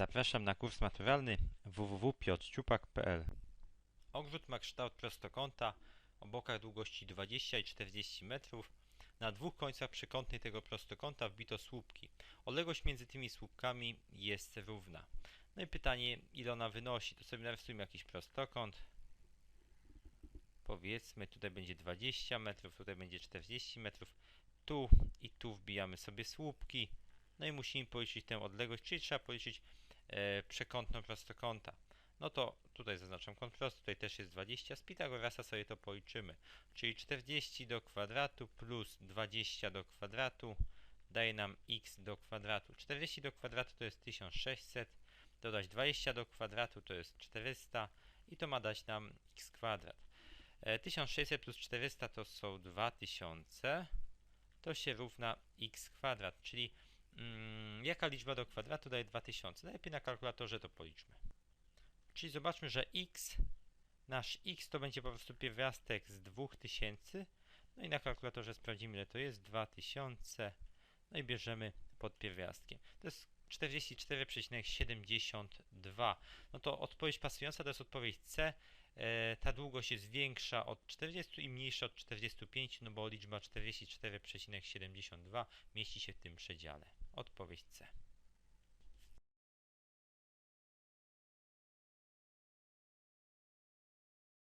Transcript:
Zapraszam na kurs maturalny www.piotrciupak.pl Ogród ma kształt prostokąta o bokach długości 20 i 40 metrów. Na dwóch końcach przekątnej tego prostokąta wbito słupki. Odległość między tymi słupkami jest równa. No i pytanie, ile ona wynosi? To sobie narysujmy jakiś prostokąt. Powiedzmy, tutaj będzie 20 metrów, tutaj będzie 40 metrów. Tu i tu wbijamy sobie słupki. No i musimy policzyć tę odległość, czyli trzeba policzyć przekątną prostokąta. No to tutaj zaznaczam kąt prosty, tutaj też jest 20, z Pitagorasa sobie to policzymy. Czyli 40 do kwadratu plus 20 do kwadratu daje nam x do kwadratu. 40 do kwadratu to jest 1600, dodać 20 do kwadratu to jest 400 i to ma dać nam x kwadrat. E, 1600 plus 400 to są 2000, to się równa x kwadrat, czyli mm, jaka liczba do kwadratu daje 2000? Najlepiej na kalkulatorze to policzmy. Czyli zobaczmy, że x, nasz x to będzie po prostu pierwiastek z 2000. No i na kalkulatorze sprawdzimy, ile to jest 2000. No i bierzemy pod pierwiastkiem. To jest 44,72. No to odpowiedź pasująca to jest odpowiedź C. E, ta długość jest większa od 40 i mniejsza od 45, no bo liczba 44,72 mieści się w tym przedziale. Odpowiedź C.